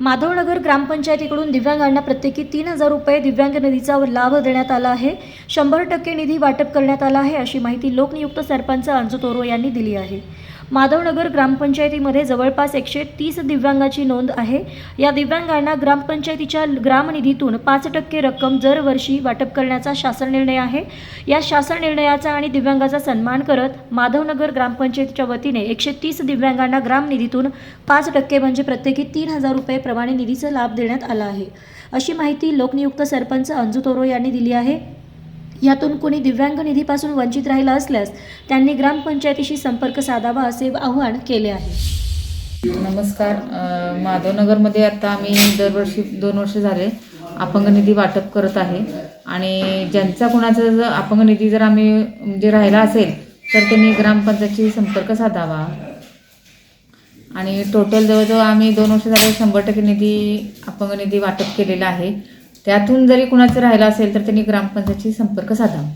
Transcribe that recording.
माधवनगर ग्रामपंचायतीकडून दिव्यांगांना प्रत्येकी तीन हजार रुपये दिव्यांग निधीचा लाभ देण्यात आला आहे. शंभर टक्के निधी वाटप करण्यात आला आहे अशी माहिती लोकनियुक्त सरपंच अंजू तोरो यांनी दिली आहे. माधवनगर ग्रामपंचायतीमध्ये जवळपास एकशे तीस दिव्यांगाची नोंद आहे. या दिव्यांगांना ग्रामपंचायतीच्या ग्रामनिधीतून पाच टक्के रक्कम दरवर्षी वाटप करण्याचा शासन निर्णय आहे. या शासन निर्णयाचा आणि दिव्यांगाचा सन्मान करत माधवनगर ग्रामपंचायतीच्या वतीने एकशे तीस दिव्यांगांना ग्रामनिधीतून पाच टक्के म्हणजे प्रत्येकी तीन हजार रुपये प्रमाणे निधीचा लाभ देण्यात आला आहे. अशी माहिती लोकनियुक्त सरपंच अंजू तोरो यांनी दिली आहे. यातून कोणी दिव्यांग निधीपासून वंचित राहिला असल्यास त्यांनी ग्रामपंचायतीशी संपर्क साधावा असे आवाहन केले आहे. नमस्कार. माधवनगरमध्ये आता आम्ही दरवर्षी दोन वर्ष झाले अपंग निधी वाटप करत आहे. आणि ज्यांचा कोणाचा जर अपंग निधी जर आम्ही म्हणजे राहिला असेल तर त्यांनी ग्रामपंचायतशी संपर्क साधावा. आणि टोटल जवळजवळ आम्ही दोन वर्ष झाले शंभर टक्के निधी अपंग निधी वाटप केलेला आहे. त्यातून जरी कुणाचं राहिलं असेल तर त्यांनी ग्रामपंचायतीशी संपर्क साधावा.